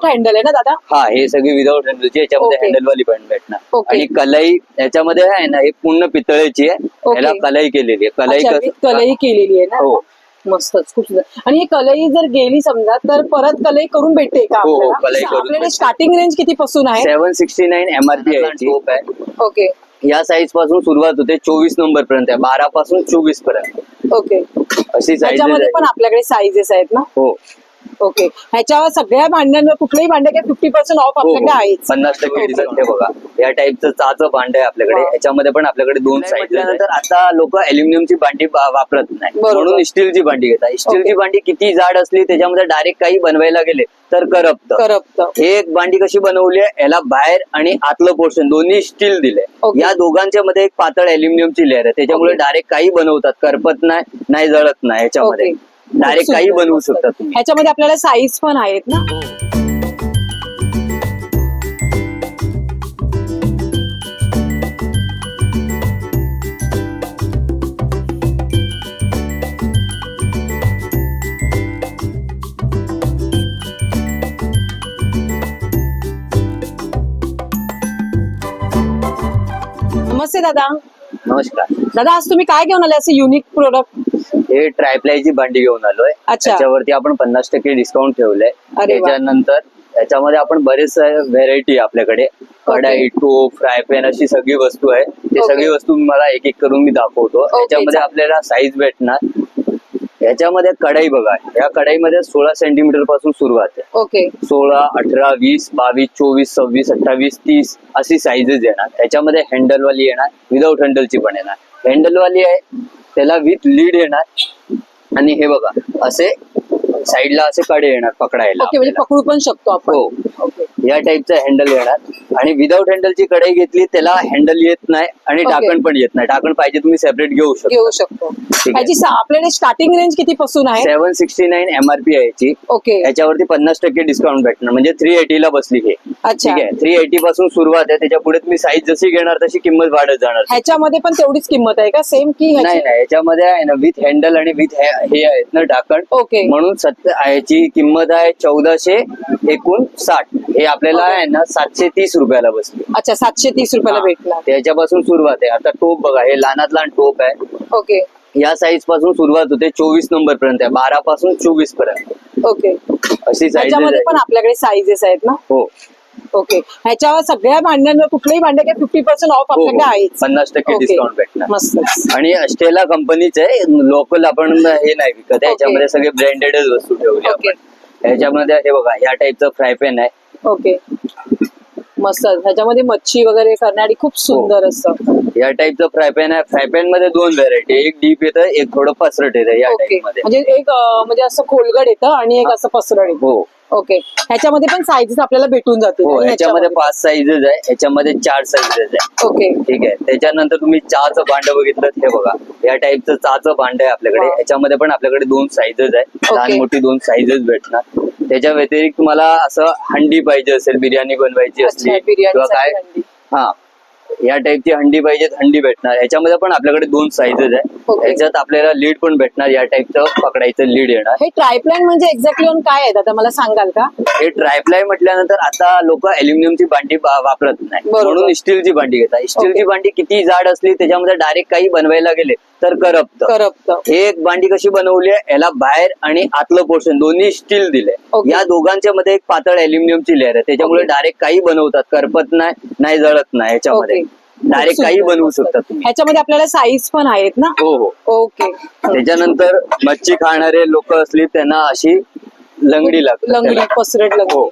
Without handle आहे ना दादा? हा हे सगळी विदाऊट हँडलची याच्यामध्ये Okay. हँडल वाली पण भेटणार. Okay. आणि कलाई याच्यामध्ये आहे ना हे पूर्ण पितळेची आहे. Okay. याला कलाई केलेली आहे. कलाई अच्छा, कसं- कलई केलेली आहे ना? हो. मस्तच खूप सुंदर. आणि ही कलई जर गेली समजा तर परत कलई करून भेटते का हो, हो, आपल्याला? कलई करून आपल्याकडे भेटते. स्टार्टिंग रेंज किती पासून आहे? सेव्हन सिक्स्टी नाईन एमआरपी आहे ओके या साईजपासून सुरुवात होते चोवीस नंबर पर्यंत आहे. बारा पासून चोवीसपर्यंत. ओके अशी साईज त्याच्यामध्ये पण आपल्याकडे साईजेस आहेत ना? हो. ओके ह्याच्यावर सगळ्या भांड्यांवर कुठलेही भांडे काय फिफ्टी पर्सेंट ऑफ आपल्याकडे हो. आहेच पन्नास टक्के हे बघा या टाईपचं चाचं भांड आहे आपल्याकडे. याच्यामध्ये पण आपल्याकडे दोन साईज नंतर आता लोक अल्युमिनियमची भांडी वा- वापरत नाही बरोबर. म्हणून स्टीलची भांडी घेतात स्टीलची. भांडी किती जाड असली त्याच्यामध्ये डायरेक्ट काही बनवायला गेले तर करपत करप्त हे एक भांडी कशी बनवली आहे याला बाहेर आणि आतलं पोर्शन दोन्ही स्टील दिले Okay. या दोघांच्या मध्ये एक पातळ अल्युमिनियमची लेअर आहे त्याच्यामुळे Okay. डायरेक्ट काही बनवतात करपत नाही नाही जळत नाही याच्यामध्ये Okay. डायरेक्ट काही बनवू. शकता तुम्ही. ह्याच्यामध्ये आपल्याला साईज पण आहेत ना? नमस्ते दादा. नमस्कार. दादा आज तुम्ही काय घेऊन आले असे युनिक प्रोडक्ट हे ट्रायप्लायची भांडी घेऊन आलोय. अच्छा. त्याच्यावरती आपण पन्नास टक्के डिस्काउंट ठेवलंय. अरे वा. त्याच्यानंतर त्याच्यामध्ये आपण बरेच व्हेरायटी आपल्याकडे. कढाई टोप फ्राय पॅन अशी सगळी वस्तू आहे. ते Okay. सगळी वस्तू मला एक एक करून मी दाखवतो. याच्यामध्ये चालेल. आपल्याला साईज भेटणार. याच्यामध्ये कढाई बघा. या कढाईमध्ये सोळा सेंटीमीटरपासून सुरुवात आहे. ओके सोळा अठरा वीस बावीस चोवीस सव्वीस अठ्ठावीस तीस अशी साईजेस येणार. त्याच्यामध्ये हँडल वाली येणार. विदाऊट हँडलची पण येणार. हँडल वाली आहे त्याला विथ लीड येणार. आणि हे बघा असे साईडला असे कडे येणार पकडायला ओके म्हणजे. पकडू पण शकतो आपण. हो. या टाईपचं हँडल येणार. आणि विदाऊट हँडलची कढाई घेतली त्याला हँडल येत नाही आणि Okay. ढाकण पण येत नाही. ढाकण पाहिजे तुम्ही सेपरेट घेऊ शकता. घेऊ शकतो. आहे. सा- आपल्याकडे स्टार्टिंग रेंज किती पासून आहे? सेव्हन सिक्स्टी नाईन एमआरपी आहे याची. ओके याच्यावरती पन्नास टक्के डिस्काउंट भेटणार. म्हणजे थ्री एटी ला बसली हे. अच्छा. ठीक आहे. थ्री एटी पासून सुरुवात आहे. त्याच्या पुढे तुम्ही साईज जशी घेणार तशी किंमत वाढत जाणार. ह्याच्यामध्ये पण तेवढीच किंमत आहे का? सेम की नाही ह्याची? नाही याच्यामध्ये आहे ना विथ हँडल आणि विथ हे आहेत ना ढाकण. ओके म्हणून सत्य याची किंमत आहे चौदाशे एकूण साठ हे आपल्याला. आहे ना सातशे तीस रुपयाला बसली. अच्छा सातशे तीस रुपयाला. भेटणार. त्याच्यापासून सुरुवात आहे. आता टोप बघा हे लहानात लहान टोप आहे. ओके. या साईजपासून सुरुवात होते चोवीस नंबर पर्यंत आहे. बारा पासून चोवीसपर्यंत. ओके. अशी साईज ह्याच्यामध्ये पण आपल्याकडे साईजेस आहेत ना? हो. ओके. ह्याच्यावर सगळ्या भांड्यांवर कुठलेही भांडे काय फिफ्टी पर्सेंट ऑफ आपल्याकडे हो. आहेच पन्नास टक्के. डिस्काउंट भेटणार. मस्त आणि अस्टेला कंपनीच आहे. लोकल आपण हे नाही विकत. याच्यामध्ये सगळे ब्रँडेडच वस्तू ठेवली ओके. आपण. याच्यामध्ये हे बघा या टाईपचं फ्राय पॅन आहे. ओके. मस्त. ह्याच्यामध्ये मच्छी वगैरे करणारी खूप सुंदर असतं या टाईपचं फ्राय पॅन आहे. फ्राय पॅनमध्ये दोन व्हरायटी एक डीप येतं एक थोडं पसरट येतं या ओके. टाईपमध्ये. म्हणजे एक अं, म्हणजे असं खोलगड येतं आणि एक असं पसरड येतं. हो. ओके ह्याच्यामध्ये पण साईजेस आपल्याला भेटून जातील हो ह्याच्यामध्ये. पाच साईजेस आहे ह्याच्यामध्ये चार साईजेस आहे. ओके ठीक आहे. त्याच्यानंतर तुम्ही चहाचं भांड बघितलं हे बघा. या टाईपचं चहाचं भांड आहे आपल्याकडे. याच्यामध्ये पण आपल्याकडे दोन साईजेस आहे. लहान. मोठी दोन साईजेस भेटणार. त्याच्या व्यतिरिक्त तुम्हाला असं हंडी पाहिजे असेल बिर्याणी बनवायची असली किंवा काय. हा. या टाईपची हंडी पाहिजे हंडी भेटणार याच्यामध्ये पण आपल्याकडे दोन साईजेस आहे. याच्यात आपल्याला लीड पण भेटणार या टाईपचं पकडायचं लीड येणार हे ट्रायप्लॅन म्हणजे एक्झॅक्टली ऑन काय आहे आता मला सांगाल का हे ट्रायप्लाय म्हटल्यानंतर आता लोक अल्युमिनियमची भांडी वापरत नाही बरोबर. म्हणून स्टीलची भांडी घेतात स्टीलची. भांडी किती जाड असली त्याच्यामध्ये डायरेक्ट काही बनवायला गेले तर करपत करप्त हे एक भांडी कशी बनवली आहे याला बाहेर आणि आतलं पोर्शन दोन्ही स्टील दिले ओके. या दोघांच्या मध्ये एक पातळ अल्युमिनियमची लेअर आहे त्याच्यामुळे. डायरेक्ट काही बनवतात करपत नाही नाही जळत नाही याच्यामध्ये. डायरेक्ट काही बनवू. शकता तुम्ही. ह्याच्यामध्ये आपल्याला साईज पण आहेत ना? हो हो. ओके त्याच्यानंतर मच्छी खाणारे लोक असली त्यांना अशी लंगडी लागते लंगडी त्याला. पसरट लंगडी. हो.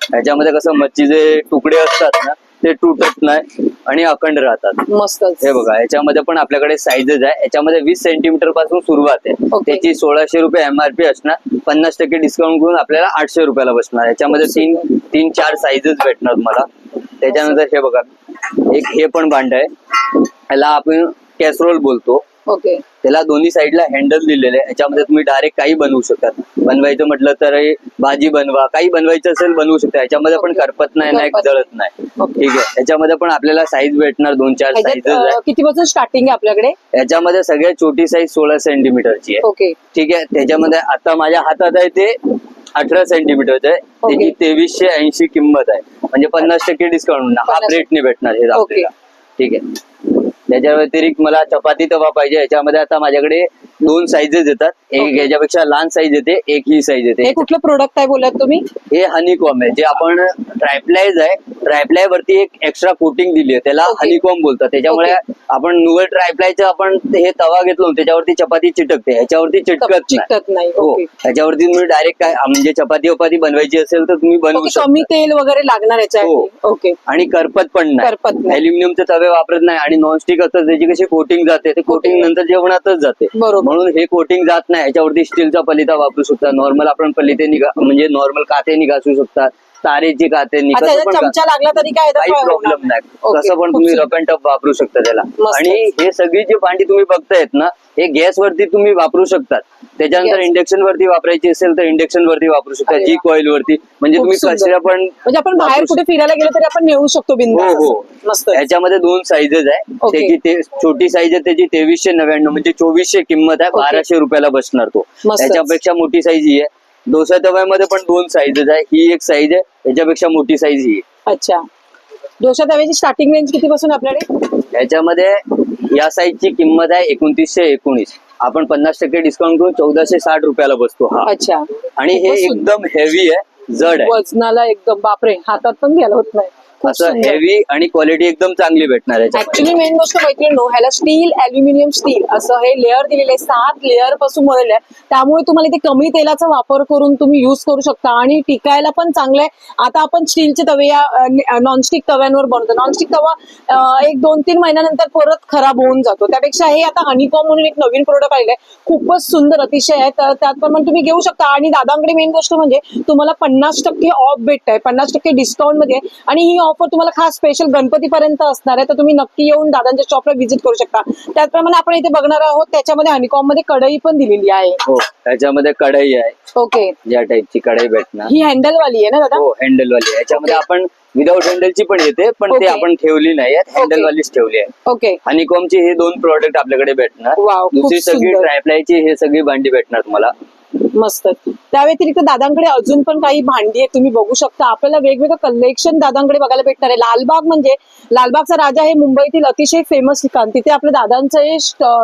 ह्याच्यामध्ये कसं मच्छीचे तुकडे असतात ना ते तुटत नाही आणि अखंड राहतात. मस्तच. हे बघा याच्यामध्ये पण आपल्याकडे साईजेस आहे. याच्यामध्ये वीस सेंटीमीटरपासून सुरुवात आहे. त्याची सोळाशे रुपये एमआरपी असणार. पन्नास टक्के डिस्काउंट करून आपल्याला आठशे रुपयाला बसणार. याच्यामध्ये तीन तीन चार साईजेस भेटणार मला त्याच्यानंतर हे बघा एक हे पण भांड आहे. याला आपण कॅसरोल बोलतो. ओके त्याला दोन्ही साईडला हँडल दिलेले आहे. याच्यामध्ये तुम्ही डायरेक्ट काही बनवू शकतात बनवायचं म्हटलं तर हे भाजी बनवा. काही बनवायचं असेल बनवू शकता. याच्यामध्ये पण. करपत नाही नाही जळत नाही. ठीक आहे. याच्यामध्ये पण आपल्याला साईज भेटणार. दोन चार आहे. अं, कितीपासून स्टार्टिंग आहे आपल्याकडे? याच्यामध्ये सगळ्यात छोटी साईज सोळा सेंटीमीटरची आहे. ओके ठीक आहे. त्याच्यामध्ये आता माझ्या हातात आहे ते अठरा सेंटीमीटरचं आहे. त्याची. तेवीसशे ऐंशी किंमत आहे. म्हणजे पन्नास टक्के डिस्काउंट हाफ 50 रेटने भेटणार हे. आपल्याला. ठीक आहे. त्याच्या व्यतिरिक्त मला चपाती तवा पाहिजे. याच्यामध्ये आता माझ्याकडे दोन साईजेस येतात. एक. याच्यापेक्षा लहान साईज येते एक ही साईज हे येते कुठलं प्रोडक्ट आहे बोलत तुम्ही? हे हनीकॉम आहे. जे आपण ट्रायप्लायज आहे ट्रायप्लाय वरती एक एक्स्ट्रा कोटिंग दिली आहे. त्याला Okay. हनीकॉम बोलतात. त्याच्यामुळे आपण नुवल ट्रायप्लायचं आपण हे तवा घेतलो त्याच्यावरती चपाती चिटकते. ह्याच्यावरती चिटकत नाही. चिकटत नाही. हो. ओके. त्याच्यावरती तुम्ही डायरेक्ट काय म्हणजे चपाती वपाती बनवायची असेल तर तुम्ही बनवू ओके, शकता. कमी तेल वगैरे लागणार याच्यासाठी. हो. ओके. आणि करपत पण करपत नाही. नाही. अल्युमिनियमचे तवे वापरत नाही आणि नॉनस्टिक असतं त्याची कशी कोटिंग जाते ते कोटिंग. नंतर जेवणातच जाते बरोबर. म्हणून हे कोटिंग जात नाही याच्यावरती स्टीलचा पलिता वापरू शकता नॉर्मल आपण पलिते निघा म्हणजे नॉर्मल काते निघासू शकता तारेचे अच्छा का- चमचा लागला तरी काय याचा काही प्रॉब्लेम नाही ओके, कसं पण खूप तुम्ही. रफ अँड टफ वापरू शकता त्याला मस्त. आणि हे सगळी जी भांडी तुम्ही बघतायत ना हे गॅस वरती तुम्ही वापरू शकतात त्याच्यानंतर. इंडक्शन वरती वापरायची असेल तर इंडक्शन वरती वापरू शकता अरे जी वा. कॉईल वरती म्हणजे खूप तुम्ही सुंदर. कशा पण म्हणजे आपण बाहेर वापरू कुठे फिरायला गेलो तरी आपण नेऊ शकतो बिंदास हो हो मस्त याच्यामध्ये दोन साईजेस आहे Okay. त्याची ते छोटी साईज आहे त्याची तेवीसशे नव्याण्णव म्हणजे चोवीसशे किंमत आहे Okay. बाराशे रुपयाला बसणार तो मस्तच. त्याच्यापेक्षा मोठी साईज ही आहे डोसा तव्यामध्ये पण दोन साईजेस आहे ही एक साईज आहे. त्याच्यापेक्षा मोठी साईज ही. आहे अच्छा. डोसा तव्याची स्टार्टिंग रेंज किती पासून आपल्याकडे? याच्यामध्ये या साईजची किंमत आहे एकोणतीसशे एकोणीस. आपण पन्नास टक्के डिस्काउंट करून चौदाशे साठ रुपयाला बसतो हा. अच्छा. आणि हे खूपच सुंदर. एकदम हेवी आहे. जड आहे. वजनाला एकदम बापरे. हातात पण घ्यायला होत नाही. असं. हेवी आणि क्वालिटी एकदम चांगली भेटणार याच्यामध्ये ऍक्च्युली मेन गोष्ट मैत्रिणी ह्याला स्टील अल्युमिनियम स्टील असं हे लेअर दिलेले आहे. सात लेअरपासून बनवले आहे. त्यामुळे तुम्हाला इथे कमी तेलाचा वापर करून तुम्ही युज करू शकता आणि टिकायला पण चांगलं आहे. आता आपण स्टीलचे तवे या नॉनस्टिक तव्यांवर बनवतो. नॉनस्टिक तवा एक दोन तीन महिन्यानंतर परत खराब होऊन जातो. त्यापेक्षा हे आता हनीकॉम म्हणून एक नवीन प्रोडक्ट आलेलं आहे. खूपच सुंदर अतिशय आहे. तर त्यात पण तुम्ही घेऊ शकता. आणि दादांकडे मेन गोष्ट म्हणजे तुम्हाला पन्नास टक्के ऑफ भेटत आहे पन्नास टक्के डिस्काउंटमध्ये आहे. आणि ही ऑफर तुम्हाला खास स्पेशल गणपतीपर्यंत असणार आहे तर तुम्ही नक्की येऊन दादांच्या शॉपला व्हिजिट करू शकता. त्याचप्रमाणे आपण इथे बघणार आहोत त्याच्यामध्ये हनीकॉममध्ये कढई पण दिलेली आहे. हो त्याच्यामध्ये कढई आहे. ओके या टाईपची कढई भेटणार. ही हँडल वाली आहे ना दादा? हो हँडल वाली आहे. याच्यामध्ये आपण विदाऊट हँडलची पण येते पण ते Okay. आपण ठेवली नाही हँडल. वालीच ठेवली आहे. ओके हनीकॉमची हे दोन प्रोडक्ट आपल्याकडे भेटणार. Wow, खूप दुसरी सगळी सुंदर. ट्रायप्लायची हे सगळी भांडी भेटणार तुम्हाला. मस्त. त्या व्यतिरिक्त दादांकडे अजून पण काही भांडी आहेत तुम्ही बघू शकता. आपल्याला वेगवेगळं कलेक्शन दादांकडे बघायला भेटणार आहे. लालबाग म्हणजे लालबागचा राजा हे मुंबईतील अतिशय फेमस ठिकाण. तिथे आपल्या दादांचं हे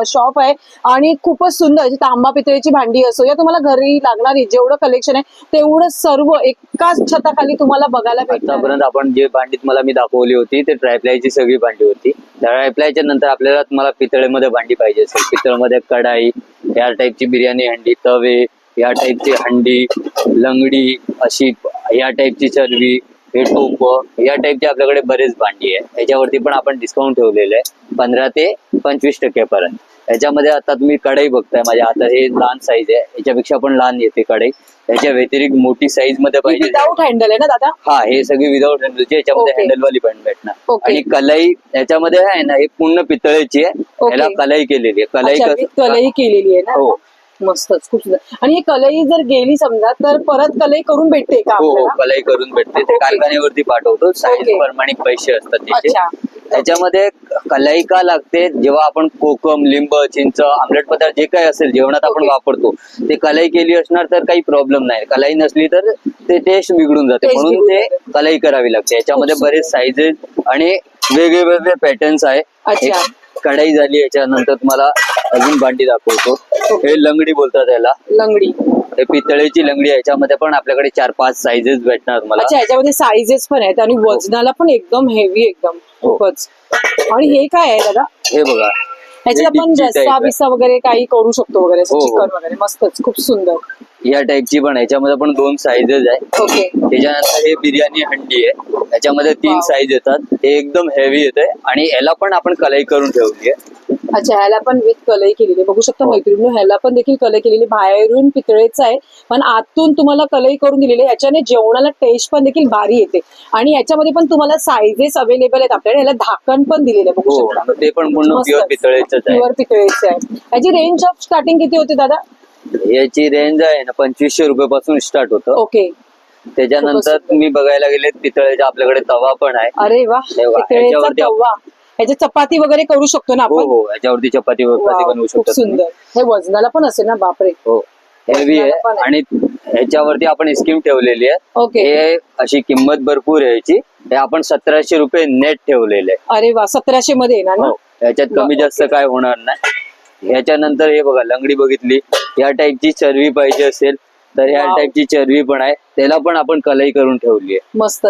शॉप आहे आणि खूपच सुंदर तांबा पितळेची भांडी असो या तुम्हाला घरी लागणारी जेवढं कलेक्शन आहे तेवढं सर्व एकाच छताखाली तुम्हाला बघायला भेटणार आपण जे भांडी तुम्हाला मी दाखवली होती ते ट्रायप्लायची सगळी भांडी होती. ट्रायप्लायच्या नंतर आपल्याला तुम्हाला पितळेमध्ये भांडी पाहिजे असेल. पितळमध्ये कढाई या टाईपची बिर्याणी हंडी तवे या टाईपची हंडी लंगडी अशी या टाईपची चरवी हे टोप या टाईपचे आपल्याकडे बरेच भांडी आहे याच्यावरती पण आपण डिस्काउंट ठेवलेलं आहे पंधरा ते पंचवीस टक्क्यापर्यंत याच्यामध्ये आता तुम्ही कढई बघताय माझ्या हातात हे लहान साईज आहे. याच्यापेक्षा पण लहान येते कढई. याच्या व्यतिरिक्त मोठी साईजमध्ये पाहिजे. विदाऊट हँडल आहे ना दादा? हा हे सगळी विदाऊट हँडलची याच्यामध्ये Okay. हँडल वाली पण भेटणार. आणि कलाई याच्यामध्ये आहे ना हे पूर्ण पितळेची आहे. याला कलाई केलेली आहे. कलाई कलई केलेली आहे ना? हो. मस्तच खूप सुंदर आणि ही कलई जर गेली समजा तर परत कलई करून भेटते का हो हो आपल्याला कलाई करून भेटते ते Okay. कारखान्यावरती पाठवतो साईज Okay. प्रमाणे पैसे असतात अच्छा. त्याचे त्याच्यामध्ये कलाई का लागते जेव्हा आपण कोकम लिंब चिंच आमलेट पदार्थ जे काही असेल जेवणात आपण Okay. वापरतो ते कलाई केली असणार तर काही प्रॉब्लेम नाही कलाई नसली तर ते टेस्ट बिघडून जाते Taste म्हणून बिघडून ते जाते. कलाई करावी लागते याच्यामध्ये खूप बरेच साईजेस आणि वेगळे वेगळे पॅटर्न्स आहे अच्छा. एक कढाई झाली याच्यानंतर तुम्हाला अजून भांडी दाखवतो. हे लंगडी बोलतात याला लंगडी हे पितळेची लंगडी आहे. याच्यामध्ये पण आपल्याकडे चार पाच साईजेस भेटणार तुम्हाला अच्छा याच्यामध्ये साईजेस पण आहेत आणि वजनाला पण एकदम हेवी एकदम हो. खूपच आणि हे काय आहे दादा हे बघा ह्याच्यात हे आपण रस्सा आहे. बिस्सा वगैरे काही करू शकतो वगैरे हो, हो. चिकन वगैरे मस्तच खूप सुंदर या टाईपची पण आहे. याच्यामध्ये पण दोन साईजेस आहे. ओके त्याच्यानंतर हे बिर्याणी हंडी आहे. याच्यामध्ये तीन Wow. साईज येतात. हे एकदम हेवी येते. आणि याला पण आपण कलाई करून ठेवली आहे. अच्छा ह्याला पण विथ कलई केलेली आहे. बघू शकता हो. मैत्रिणी ह्याला पण देखील कलई केलेली बाहेरून पितळेचं आहे. पण आतून तुम्हाला कलई करून दिलेली आहे. ह्याच्याने जेवणाला टेस्ट पण देखील भारी येते. आणि याच्यामध्ये पण तुम्हाला साईजेस अवेलेबल आहेत आपल्याकडे. ह्याला झाकण पण दिलेलं आहे. बघू हो. शकता. ते पण पूर्ण मस्तच. प्युअर पितळेच आहे. प्युअर पितळेचं आहे. याची रेंज ऑफ स्टार्टिंग किती होते दादा? याची रेंज आहे ना पंचवीसशे रुपये पासून स्टार्ट होतं. ओके त्याच्यानंतर. तुम्ही बघायला गेले पितळेचा आपल्याकडे तवा पण आहे. अरे वा वा, पितळेचा ह्याच्यावरती आप- तवा. ह्याची चपाती वगैरे करू शकतो ना हो आपण? हो याच्यावरती चपाती वाव, बनवू खूप शकतो तुम्ही. सुंदर. हे वजनाला पण असेल ना बापरे. हो हेवी पण आहे. आहे. आणि ह्याच्यावरती आपण स्कीम ठेवलेली आहे. ओके हे अशी किंमत भरपूर आहे याची. हे आपण सतराशे रुपये नेट ठेवलेले आहे. अरे वा सतराशे मध्ये येणार ना? हो याच्यात कमी जास्त काय होणार नाही. ह्याच्यानंतर हे बघा लंगडी बघितली. या टाईपची चरबी पाहिजे असेल तर या. टाईपची चरबी पण आहे. त्याला पण आपण कलाई करून ठेवली आहे मस्त.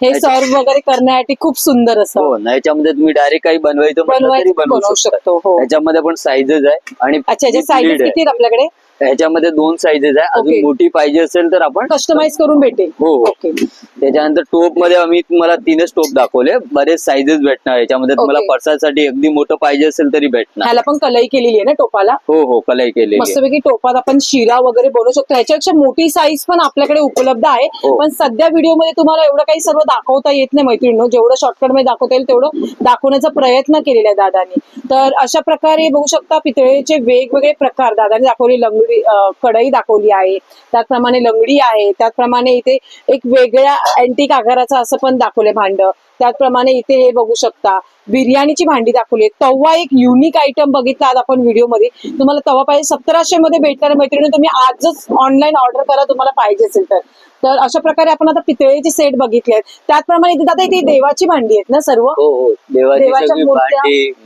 हे सर्व वगैरे करण्यासाठी खूप सुंदर असं. हो ना याच्यामध्ये तुम्ही डायरेक्ट काही बनवायचं म्हटलं तरी बनवायचं बनवू बनवू शकता. शकतो हो. ह्याच्यामध्ये पण साईजेस आहे आणि अच्छा याचे आहे. किती आहेत आपल्याकडे? ह्याच्यामध्ये दोन साईजेस आहे. Okay. अजून मोठी पाहिजे असेल तर आपण कस्टमाइज करून भेटेल. हो हो. ओके त्याच्यानंतर टोपमध्ये आम्ही तुम्हाला तीनच टोप दाखवले. बरेच साईजेस भेटणार. याच्यामध्ये तुम्हाला Okay. पर्सासाठी अगदी मोठं पाहिजे असेल तरी भेटणार. ह्याला पण कलई केलेली आहे ना टोपाला? हो हो. कलाई केलेली आहे. मस्तपैकी टोपात आपण शिरा वगैरे बनवू शकतो. ह्याच्यापेक्षा मोठी साईज पण आपल्याकडे उपलब्ध आहे. हो. पण सध्या व्हिडिओमध्ये तुम्हाला एवढं काही सर्व दाखवता येत नाही मैत्रिणी जेवढं शॉर्टकटमध्ये दाखवता येईल तेवढं दाखवण्याचा प्रयत्न केलेला आहे दादानी. तर अशा प्रकारे बघू शकता पितळेचे वेगवेगळे प्रकार. दादाने दाखवली लंगडी अं, कढई दाखवली आहे. त्याचप्रमाणे लंगडी आहे. त्याचप्रमाणे इथे एक वेगळ्या अँटिक आकाराचं असं पण दाखवलंय भांड. त्याचप्रमाणे इथे हे बघू शकता बिर्याणीची भांडी दाखवली आहे. तवा एक युनिक आयटम बघितला आज आपण व्हिडिओमध्ये. तुम्हाला तवा पाहिजे सतराशे मध्ये भेटणार मैत्रिणी तुम्ही आजच ऑनलाईन ऑर्डर करा तुम्हाला पाहिजे असेल तर. तर अशा प्रकारे आपण आता पितळेचे सेट बघितले आहेत त्याचप्रमाणे इथे दादा इथे देवाची भांडी आहेत ना सर्व? हो हो. देवाची देवाच्या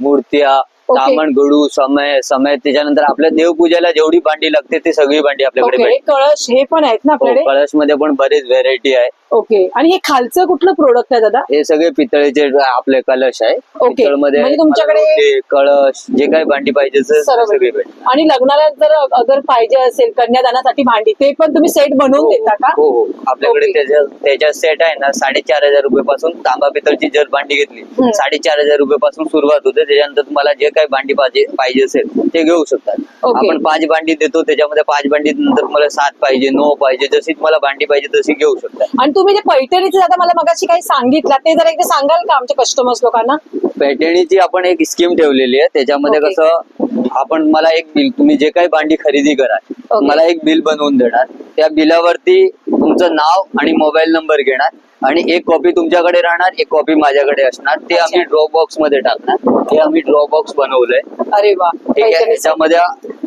मूर्त्या. सामान गडू समय समय त्याच्यानंतर आपल्या देवपूजेला जेवढी भांडी लागते ती सगळी भांडी आपल्याकडे ओके भेटते. कळश हे पण आहेत ना आपल्याकडे? कळशमध्ये पण बरेच व्हेरायटी आहे. ओके. आणि हे खालचं कुठलं प्रोडक्ट आहे दादा? हे सगळे पितळेचे आपले कलश आहे. पितळमध्ये म्हणजे तुमच्याकडे- कळश जे काही भांडी पाहिजे असेल सर्व ते सगळे भेटतात. आणि लग्नाला जर अगर पाहिजे असेल कन्यादानासाठी भांडी ते पण तुम्ही सेट बनवून देता का? हो हो. आपल्याकडे Okay. त्याच्या त्याच्या सेट आहे ना साडेचार हजार रुपये पासून तांबा पितळची जर भांडी घेतली. साडेचार हजार रुपये पासून सुरुवात होते. त्याच्यानंतर तुम्हाला जे काही भांडी पाहिजे पाहिजे असेल ते घेऊ शकतात. आपण पाच भांडी देतो त्याच्यामध्ये पाच भांडी नंतर तुम्हाला सात पाहिजे नऊ पाहिजे जशी तुम्हाला भांडी पाहिजे तशी घेऊ शकता. आणि तुम्ही जे पैठणीचे दादा मला मगाशी काही सांगितलं ते जरा एकदा सांगाल का आमच्या कस्टमर्स लोकांना? पैठणीची आपण एक स्कीम ठेवलेली आहे. त्याच्यामध्ये Okay. कसं आपण मला एक बिल तुम्ही जे काही भांडी खरेदी करा Okay. मला एक बिल बनवून देणार. त्या बिलावरती तुमचं नाव आणि मोबाईल नंबर घेणार आणि एक कॉपी तुमच्याकडे राहणार एक कॉपी माझ्याकडे असणार. ते अच्छा. आम्ही ड्रॉप बॉक्समध्ये टाकणार. हे आम्ही ड्रॉप बॉक्स बनवलंय. अरे वा. ठीक आहे. पैठणी याच्यामध्ये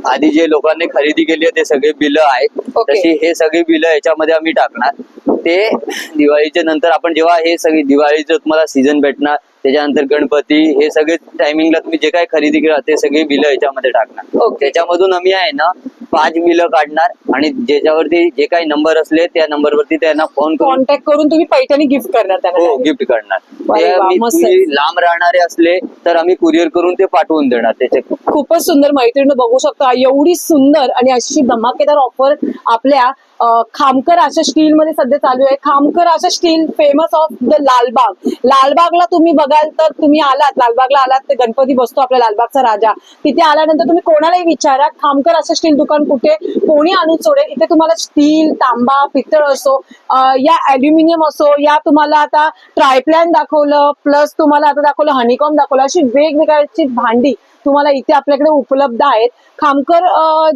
आधी जे लोकांनी खरेदी केली आहे ते सगळे बिलं आहेत Okay. तशी हे सगळे बिलं याच्यामध्ये आम्ही टाकणार ते दिवाळीच्या नंतर आपण जेव्हा हे सगळे दिवाळीचं तुम्हाला सीझन भेटणार त्याच्यानंतर गणपती हे सगळे टायमिंगला तुम्ही जे काही खरेदी केला ते सगळे बिलं याच्यामध्ये टाकणार Okay. त्याच्यामधून आम्ही आहे ना पाच बिलं काढणार आणि ज्याच्यावरती जे काही नंबर असले त्या नंबरवरती त्यांना फोन करून कॉन्टॅक्ट करून तुम्ही पैठणी गिफ्ट करणार हो गिफ्ट करणार. ते आम्ही- मस्त. तुम्ही लांब राहणारे असले तर आम्ही कुरिअर करून ते पाठवून देणार त्याचे खूपच सुंदर मैत्रिणी बघू शकता. एवढी सुंदर आणि अशी धमाकेदार ऑफर आपल्या खामकर अशा स्टील मध्ये सध्या चालू आहे. खामकर अशा steel famous of the Lalbaug. लालबागला तुम्ही बघाल तर तुम्ही आलात. लालबागला आलात ते गणपती बसतो आपल्या लालबागचा राजा. तिथे आल्यानंतर तुम्ही कोणालाही विचारा खामकर असं स्टील दुकान कुठे? कोणी आणून सोडेल? इथे तुम्हाला स्टील तांबा पितळ असो या अल्युमिनियम असो या तुम्हाला आता ट्रायप्लॅन दाखवलं प्लस तुम्हाला आता दाखवलं हनीकॉम दाखवलं अशी वेगवेगळ्याची भांडी तुम्हाला इथे आपल्याकडे उपलब्ध आहेत. खामकर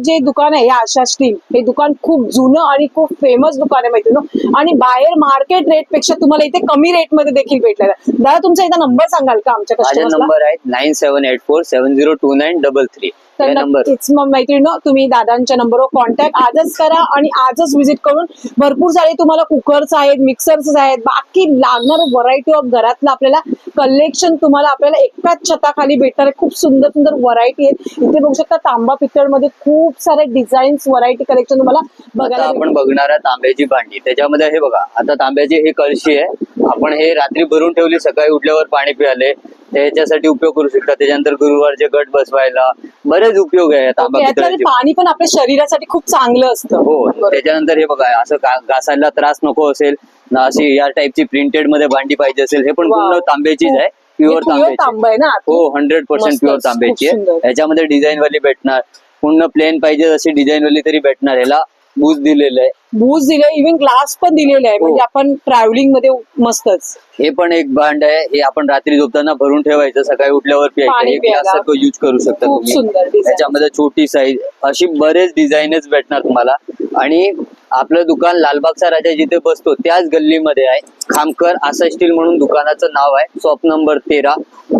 जे दुकान आहे या आशा स्टील हे दुकान खूप जुनं आणि खूप फेमस दुकान आहे माहिती ना? आणि बाहेर मार्केट रेटपेक्षा तुम्हाला इथे कमी रेटमध्ये देखील भेटलेला आहे. दादा तुमचा एकदा नंबर सांगाल का आमच्या नंबर आहेत nine seven eight four seven zero two nine double three तर नक्कीच. मग मैत्रिणी तुम्ही दादांच्या नंबरवर कॉन्टॅक्ट आजच करा आणि आजच व्हिजिट करून भरपूर सारे तुम्हाला कुकर्स आहेत मिक्सर्स आहेत बाकी लागणार व्हरायटी ऑफ घरातलं आपल्याला कलेक्शन तुम्हाला आपल्याला एकाच छताखाली भेटणार खूप सुंदर सुंदर व्हरायटी आहेत. इथे बघू शकता तांबा पितळमध्ये खूप सारे डिझाईन्स व्हरायटी कलेक्शन तुम्हाला बघायला आपण. बघणार आहे तांब्याची भांडी. त्याच्यामध्ये हे बघा आता तांब्याची ही कळशी आहे. आपण हे रात्री भरून ठेवली सकाळी उठल्यावर पाणी पियाले. त्याच्यासाठी उपयोग करू शकता त्याच्यानंतर गुरुवारचे गट बसवायला बरेच उपयोग आहे तांबा पितळाचे पाणी पण आपल्या शरीरासाठी खूप चांगलं असतं. हो. त्याच्यानंतर हे बघा असं घासायला त्रास नको असेल ना अशी या टाईपची प्रिंटेडमध्ये भांडी पाहिजे असेल हे पण. पूर्ण तांब्याचीच आहे. हे प्युअर pure तांब्याची. तांबा आहे ना? हो हंड्रेड पर्सेंट प्युअर तांब्याची. आहे. याच्यामध्ये डिझाईन वाली भेटणार. पूर्ण प्लेन पाहिजे अशी डिझाईन वाली तरी भेटणार. ह्याला बूज दिलेलं आहे. बूज दिले इव्हन ग्लास पण दिलेले आहे. हो. म्हणजे आपण ट्रॅव्हलिंगमध्ये मस्तच. हे पण एक भांड आहे. हे आपण रात्री झोपताना भरून ठेवायचं. सकाळी उठल्यावर पाणी हे प्यायला. यूज करू शकता खूप तुम्ही. सुंदर design. त्याच्यामध्ये छोटी साईज अशी बरेच डिझाईनच भेटणार तुम्हाला. आणि आपलं दुकान लालबागचा राजा जिथे बसतो त्याच गल्लीमध्ये आहे. खामकर आसा स्टील म्हणून दुकानाचं नाव आहे. शॉप नंबर तेरा.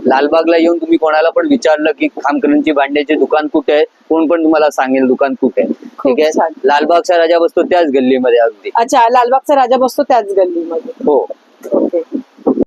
लालबागला येऊन तुम्ही कोणाला पण विचारलं की खामकरांची भांड्याचे दुकान कुठे आहे? कोण पण तुम्हाला सांगेल दुकान कुठे आहे. खूप ठीक आहे? छान. लालबागचा राजा बसतो त्याच गल्लीमध्ये अगदी. अच्छा लालबागचा राजा बसतो त्याच गल्लीमध्ये. हो. ओके.